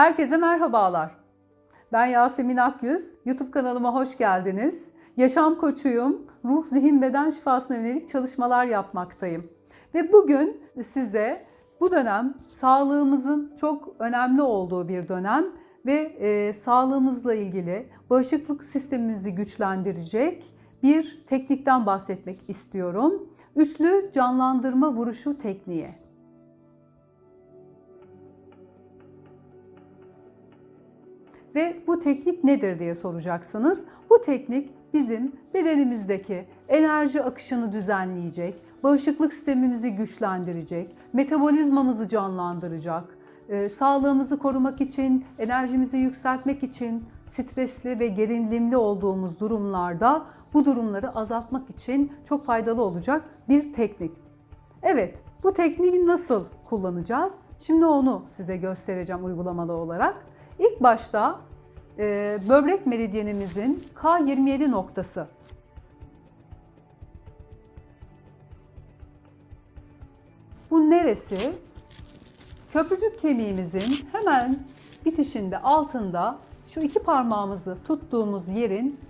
Herkese merhabalar. Ben Yasemin Akyüz. YouTube kanalıma hoş geldiniz. Yaşam koçuyum. Ruh, zihin, beden şifasına yönelik çalışmalar yapmaktayım. Ve bugün size bu dönem sağlığımızın çok önemli olduğu bir dönem ve e, sağlığımızla ilgili bağışıklık sistemimizi güçlendirecek bir teknikten bahsetmek istiyorum. Üçlü canlandırma vuruşu tekniği. Ve bu teknik nedir diye soracaksınız. Bu teknik bizim bedenimizdeki enerji akışını düzenleyecek, bağışıklık sistemimizi güçlendirecek, metabolizmamızı canlandıracak, e, sağlığımızı korumak için, enerjimizi yükseltmek için stresli ve gerilimli olduğumuz durumlarda bu durumları azaltmak için çok faydalı olacak bir teknik. Evet, bu tekniği nasıl kullanacağız? Şimdi onu size göstereceğim uygulamalı olarak. İlk başta e, böbrek meridyenimizin K27 noktası. Bu neresi? Köprücük kemiğimizin hemen bitişinde altında şu iki parmağımızı tuttuğumuz yerin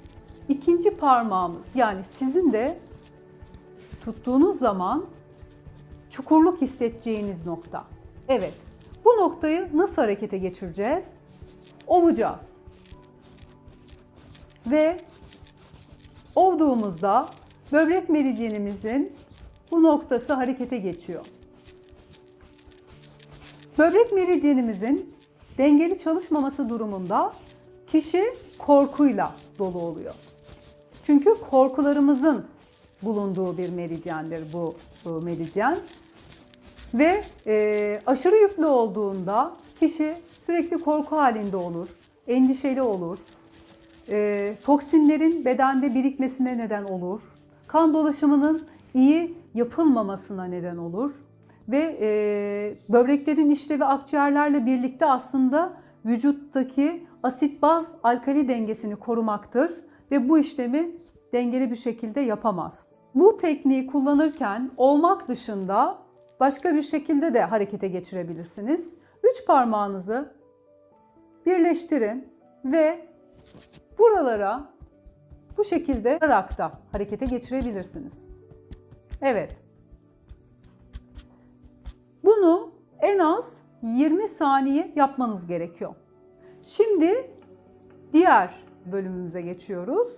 ikinci parmağımız yani sizin de tuttuğunuz zaman çukurluk hissedeceğiniz nokta. Evet. Bu noktayı nasıl harekete geçireceğiz? Ovacağız. Ve ovduğumuzda böbrek meridyenimizin bu noktası harekete geçiyor. Böbrek meridyenimizin dengeli çalışmaması durumunda kişi korkuyla dolu oluyor. Çünkü korkularımızın bulunduğu bir meridyendir bu, bu meridyen. Ve e, aşırı yüklü olduğunda kişi sürekli korku halinde olur, endişeli olur, e, toksinlerin bedende birikmesine neden olur, kan dolaşımının iyi yapılmamasına neden olur ve e, böbreklerin işlevi akciğerlerle birlikte aslında vücuttaki asit baz alkali dengesini korumaktır ve bu işlemi dengeli bir şekilde yapamaz. Bu tekniği kullanırken olmak dışında başka bir şekilde de harekete geçirebilirsiniz. Üç parmağınızı birleştirin ve buralara bu şekilde olarak da harekete geçirebilirsiniz. Evet. Bunu en az 20 saniye yapmanız gerekiyor. Şimdi diğer bölümümüze geçiyoruz.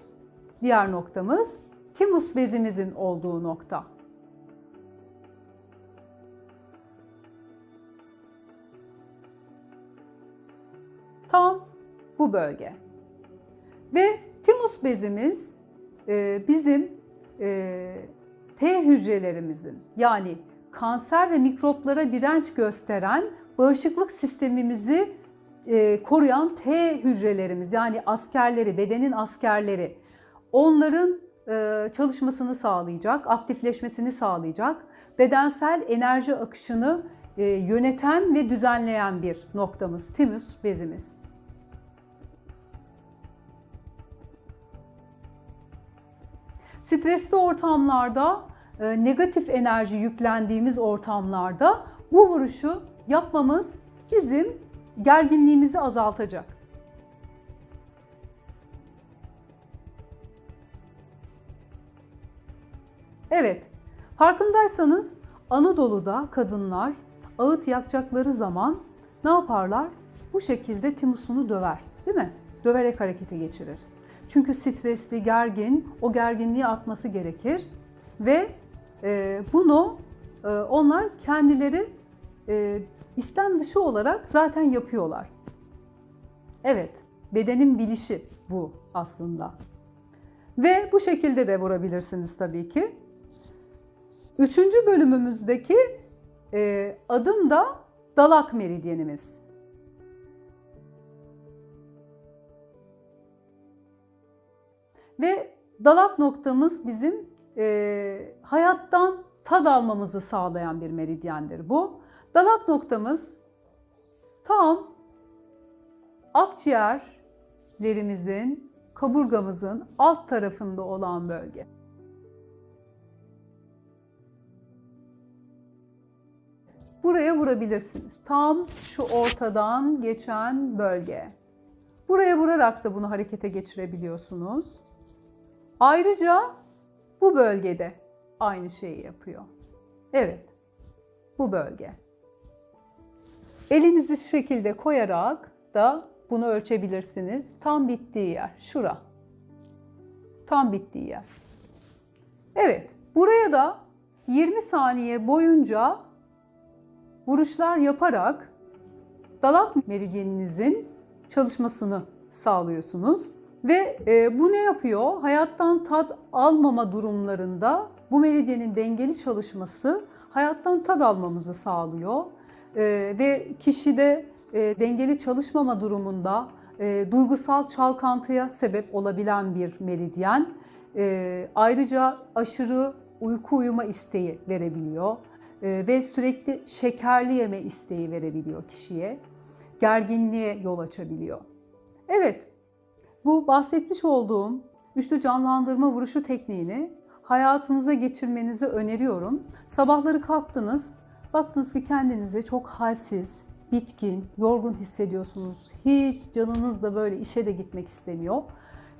Diğer noktamız timus bezimizin olduğu nokta. Tam bu bölge. Ve timus bezimiz e, bizim e, T hücrelerimizin yani kanser ve mikroplara direnç gösteren bağışıklık sistemimizi e, koruyan T hücrelerimiz yani askerleri, bedenin askerleri onların e, çalışmasını sağlayacak, aktifleşmesini sağlayacak, bedensel enerji akışını e, yöneten ve düzenleyen bir noktamız, timus bezimiz. Stresli ortamlarda, e, negatif enerji yüklendiğimiz ortamlarda bu vuruşu yapmamız bizim gerginliğimizi azaltacak. Evet, farkındaysanız Anadolu'da kadınlar ağıt yakacakları zaman ne yaparlar? Bu şekilde timusunu döver, değil mi? Döverek harekete geçirir. Çünkü stresli, gergin, o gerginliği atması gerekir ve e, bunu e, onlar kendileri e, istem dışı olarak zaten yapıyorlar. Evet, bedenin bilişi bu aslında. Ve bu şekilde de vurabilirsiniz tabii ki. Üçüncü bölümümüzdeki e, adım da dalak meridyenimiz. Ve dalak noktamız bizim e, hayattan tad almamızı sağlayan bir meridyendir bu. Dalak noktamız tam akciğerlerimizin, kaburgamızın alt tarafında olan bölge. buraya vurabilirsiniz. Tam şu ortadan geçen bölge. Buraya vurarak da bunu harekete geçirebiliyorsunuz. Ayrıca bu bölgede aynı şeyi yapıyor. Evet. Bu bölge. Elinizi şu şekilde koyarak da bunu ölçebilirsiniz. Tam bittiği yer. Şura. Tam bittiği yer. Evet. Buraya da 20 saniye boyunca vuruşlar yaparak dalak meridyeninizin çalışmasını sağlıyorsunuz. Ve e, bu ne yapıyor? Hayattan tat almama durumlarında bu meridyenin dengeli çalışması hayattan tad almamızı sağlıyor. E, ve kişide e, dengeli çalışmama durumunda e, duygusal çalkantıya sebep olabilen bir meridyen. E, ayrıca aşırı uyku uyuma isteği verebiliyor e, ve sürekli şekerli yeme isteği verebiliyor kişiye. Gerginliğe yol açabiliyor. Evet, bu bahsetmiş olduğum üçlü canlandırma vuruşu tekniğini hayatınıza geçirmenizi öneriyorum. Sabahları kalktınız, baktınız ki kendinizi çok halsiz, bitkin, yorgun hissediyorsunuz. Hiç canınız da böyle işe de gitmek istemiyor.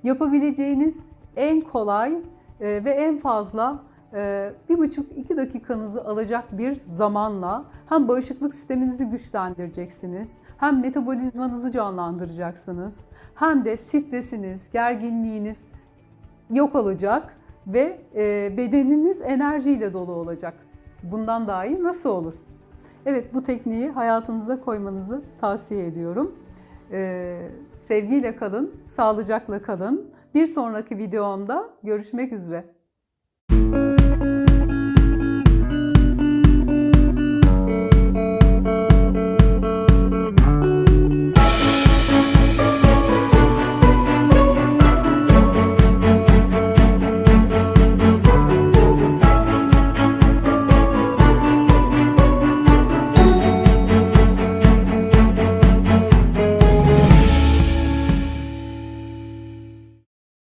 Yapabileceğiniz en kolay e, ve en fazla e, bir buçuk iki dakikanızı alacak bir zamanla hem bağışıklık sisteminizi güçlendireceksiniz, hem metabolizmanızı canlandıracaksınız, hem de stresiniz, gerginliğiniz yok olacak ve e, bedeniniz enerjiyle dolu olacak. Bundan daha iyi nasıl olur? Evet bu tekniği hayatınıza koymanızı tavsiye ediyorum. Ee, sevgiyle kalın, sağlıcakla kalın. Bir sonraki videomda görüşmek üzere.